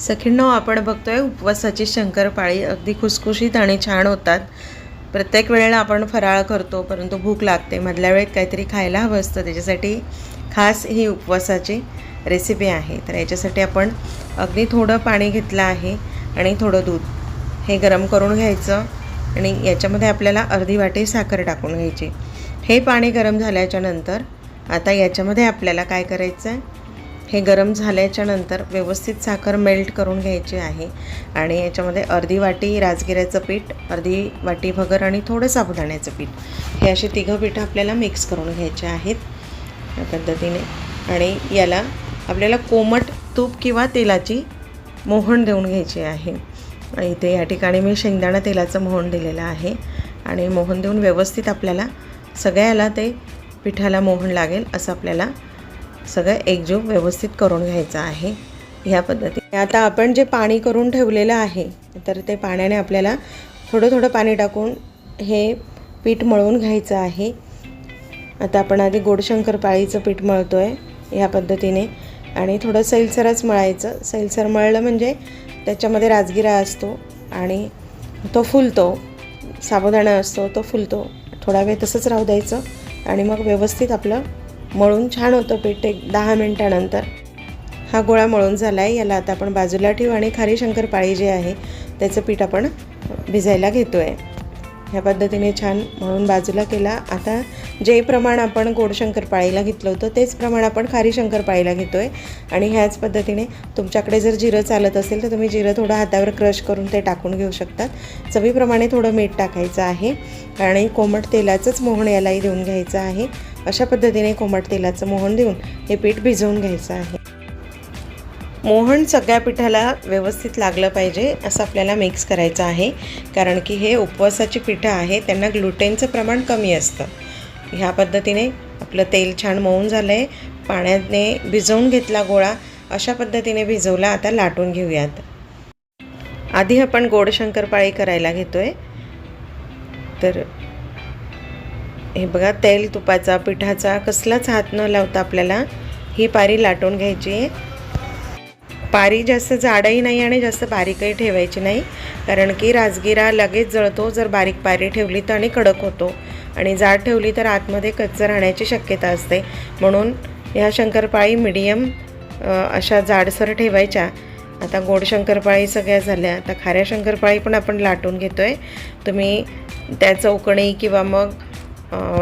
सखींनो आपण बघतोय उपवासाची शंकरपाळी अगदी खुसखुशीत आणि छान होतात. प्रत्येक वेळेला आपण फराळ करतो परंतु भूक लागते. मधल्या वेळेत काहीतरी खायला हवं असतं. त्याच्यासाठी खास ही उपवासाची रेसिपी आहे. तर याच्यासाठी आपण अगदी थोडं पाणी घेतलं आहे आणि थोडं दूध. हे गरम करून घ्यायचं आणि याच्यामध्ये आपल्याला अर्धी वाटी साखर टाकून घ्यायची. हे पाणी गरम झाल्याच्यानंतर आता याच्यामध्ये आपल्याला काय करायचं आहे हे गरम झाल्याच्यानंतर व्यवस्थित साखर मेल्ट करून घ्यायची आहे. आणि याच्यामध्ये अर्धी वाटी राजगिऱ्याचं पीठ अर्धी वाटी भगर आणि थोडं साबुदाण्याचं पीठ. हे असे तिघं पिठं आपल्याला मिक्स करून घ्यायचे आहेत. या पद्धतीने. आणि याला आपल्याला कोमट तूप किंवा तेलाची मोहण देऊन घ्यायची आहे. इथे या ठिकाणी मी शेंगदाणा तेलाचं मोहन दिलेलं आहे. आणि मोहन देऊन व्यवस्थित आपल्याला सगळ्याला ते पिठाला मोहन लागेल असं आपल्याला सगळं एकजीव व्यवस्थित करून घ्यायचं आहे ह्या पद्धतीने आता आपण जे पाणी करून ठेवलेलं आहे तर ते पाण्याने आपल्याला थोडं थोडं पाणी टाकून हे पीठ मळून घ्यायचं आहे. आता आपण आधी गोड शंकरपाळीचं पीठ मळतो आहे ह्या पद्धतीने आणि थोडं सैलसरच मळायचं. सैलसर मळलं म्हणजे त्याच्यामध्ये राजगिरा असतो आणि तो फुलतो साबुदाणा असतो तो फुलतो. थोडा वेळ तसंच राहू द्यायचं आणि मग व्यवस्थित आपलं मळून छान होतं पीठ एक दहा मिनटानंतर. हा गोळा मळून झाला आहे याला आता आपण बाजूला ठेवू आणि खारी शंकरपाळी जे आहे त्याचं पीठ आपण भिजायला घेतो आहे ह्या पद्धतीने छान मळून बाजूला केला. आता जे प्रमाण आपण गोड शंकरपाळीला घेतलं होतं तेच प्रमाण आपण खारी शंकरपाळीला घेतो आहे आणि ह्याच पद्धतीने तुमच्याकडे जर जिरं चालत असेल तर तुम्ही जिरं थोडं हातावर क्रश करून ते टाकून घेऊ शकतात. चवीप्रमाणे थोडं मीठ टाकायचं आहे. आणि कोमट तेलाचंच मोहन यालाही देऊन घ्यायचं आहे. अशा पद्धतीने कोमट तेलाचं मोहन देऊन हे पीठ भिजवून घ्यायचं आहे. मोहन सगळ्या पिठाला व्यवस्थित लागलं पाहिजे असं आपल्याला मिक्स करायचं आहे. कारण की हे उपवासाची पिठं आहे त्यांना ग्लुटेनचं प्रमाण कमी असतं. ह्या पद्धतीने आपलं तेल छान मऊन झालं आहे पाण्याने भिजवून घेतला गोळा अशा पद्धतीने भिजवला आता लाटून घेऊयात. आधी आपण गोड शंकरपाळी करायला घेतो आहे तर हे बघा तेल तुपाचा पिठाचा कसलाच हात न लावता आपल्याला ही पारी लाटून घ्यायची. आहे पारी जास्त जाडही नाही आणि जास्त बारीकही ठेवायची नाही कारण की राजगिरा लगेच जळतो. जर बारीक पारी ठेवली तर आणि कडक होतो. आणि जाड ठेवली तर आतमध्ये कच्चं राहण्याची शक्यता असते. म्हणून ह्या शंकरपाळी मिडियम अशा जाडसर ठेवायच्या. आता गोड शंकरपाळी सगळ्या झाल्या. आता खाऱ्या शंकरपाळी पण आपण लाटून घेतो आहे तुम्ही त्या चौकणी किंवा मग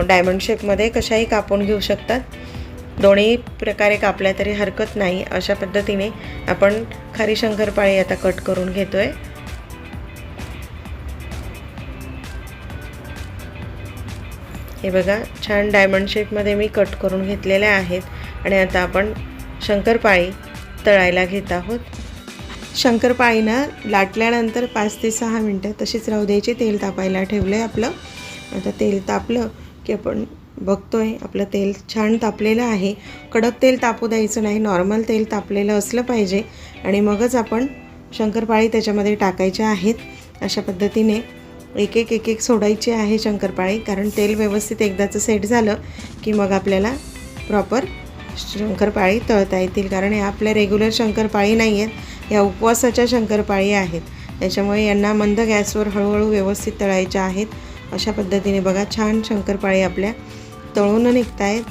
डायमंड शेपमध्ये कशाही कापून घेऊ शकतात. दोन्ही प्रकारे कापल्या तरी हरकत नाही. अशा पद्धतीने आपण खारी शंकरपाळी आता कट करून घेतो आहे हे बघा छान डायमंड शेपमध्ये मी कट करून घेतलेल्या आहेत आणि आता आपण शंकरपाळी तळायला घेत आहोत. शंकरपाळीनं लाटल्यानंतर पाच ते सहा मिनटं तशीच राहू द्यायची. तेल तापायला ठेवलं आहे आपलं. आता तेल तापलं की आपण बघतोय आपलं तेल छान तापलेलं आहे. कडक तेल तापू द्यायचं नाही नॉर्मल तेल तापलेलं असलं पाहिजे. आणि मगच आपण शंकरपाळी त्याच्यामध्ये टाकायच्या आहेत. अशा पद्धतीने एक एक एक एक सोडायची आहे शंकरपाळी कारण तेल व्यवस्थित एकदाचं सेट झालं की मग आपल्याला प्रॉपर शंकरपाळी तळता येतील. कारण या आपल्या रेग्युलर शंकरपाळी नाही आहेत या उपवासाच्या शंकरपाळी आहेत. त्याच्यामुळे यांना मंद गॅसवर हळूहळू व्यवस्थित तळायच्या आहेत. अशा पद्धतीने बघा छान शंकरपाळी आपल्या तळून निघत आहेत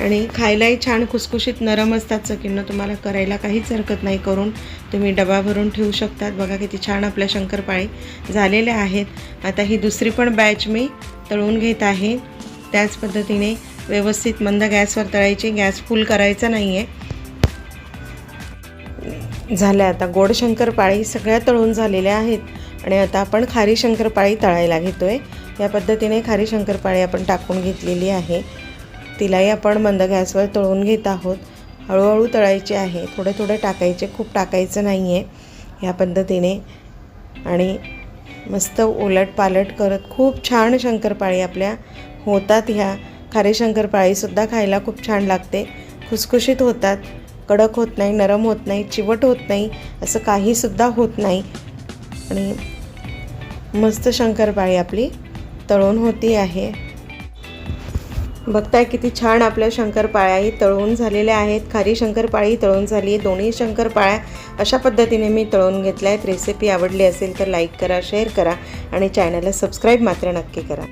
आणि खायलाही छान खुसखुशीत नरम असतात सकिन्न तुम्हाला करायला काहीच हरकत नाही करून. तुम्ही डबा भरून ठेवू शकतात. बघा किती छान आपल्या शंकरपाळी झालेल्या आहेत. आता ही दुसरी पण बॅच मी तळून घेत आहे. त्याच पद्धतीने व्यवस्थित मंद गॅसवर तळायची. गॅस फुल करायचा नाही आहे झाल्या आता गोड शंकरपाळी सगळ्या तळून झालेल्या आहेत. आणि आता आपण खारी शंकरपाळी तळायला घेतो आहे या पद्धतीने खारी शंकरपाळी आपण टाकून घेतलेली आहे. तिलाही आपण मंद गॅसवर तळून घेत आहोत. हळूहळू तळायचे आहे. थोडे थोडे टाकायचे. खूप टाकायचं नाही आहे ह्या पद्धतीने. आणि मस्त उलट पालट करत खूप छान शंकरपाळी आपल्या होतात. ह्या खारी शंकरपाळीसुद्धा खायला खूप छान लागते. खुसखुशीत होतात. कडक होत नाही नरम होत नाही चिवट होत नाही असं काहीसुद्धा होत नाही. आणि मस्त शंकरपाळी आपली तळून होती आहे. बघताय किती छान आपल्या शंकरपाळ्याही तळून झालेल्या आहेत. खारी शंकरपाळी तळून झाली आहे. दोन्ही शंकरपाळ्या अशा पद्धतीने मी तळून घेतल्या आहेत रेसिपी आवडली असेल तर लाईक करा शेअर करा आणि चॅनलला सबस्क्राईब मात्र नक्की करा.